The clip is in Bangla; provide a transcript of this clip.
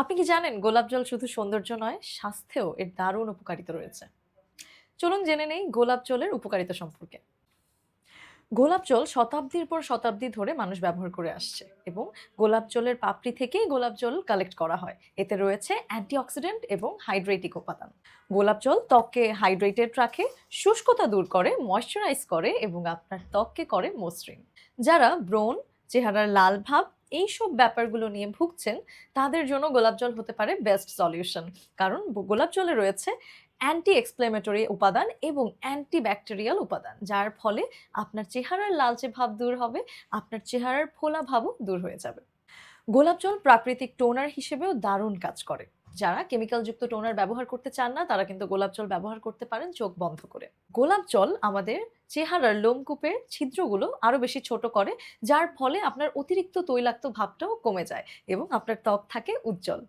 আপনি কি জানেন গোলাপ জল শুধু সৌন্দর্য নয়, স্বাস্থ্যেও এর দারুণ উপকারিতা রয়েছে? চলুন জেনে নেই গোলাপ জলের উপকারিতা সম্পর্কে। গোলাপ জল শতাব্দীর পর শতাব্দী ধরে মানুষ ব্যবহার করে আসছে এবং গোলাপ জলের পাপড়ি থেকেই গোলাপ জল কালেক্ট করা হয়। এতে রয়েছে অ্যান্টিঅক্সিডেন্ট এবং হাইড্রেটিক উপাদান। গোলাপ জল ত্বককে হাইড্রেটেড রাখে, শুষ্কতা দূর করে ময়শ্চারাইজ করে এবং আপনার ত্বককে করে মসৃণ। যারা ব্রণ, চেহারার লাল ভাব এইসব ব্যাপারগুলো নিয়ে ভুগছেন, তাদের জন্য গোলাপ জল হতে পারে বেস্ট সলিউশন কারণ গোলাপ জলে রয়েছে অ্যান্টি এক্সপ্লেমেটরি উপাদান এবং অ্যান্টি ব্যাকটেরিয়াল উপাদান, যার ফলে আপনার চেহারার লালচে ভাব দূর হবে, আপনার চেহারার ফোলা ভাবও দূর হয়ে যাবে। গোলাপ জল প্রাকৃতিক টোনার হিসেবেও দারুণ কাজ করে। যারা কেমিক্যালযুক্ত টোনার ব্যবহার করতে চান না, তারা কিন্তু গোলাপ জল ব্যবহার করতে পারেন চোখ বন্ধ করে। গোলাপ জল আমাদের চেহারার লোমকূপের ছিদ্রগুলো আরও বেশি ছোট করে, যার ফলে আপনার অতিরিক্ত তৈলাক্ত ভাবটাও কমে যায় এবং আপনার ত্বক থাকে উজ্জ্বল।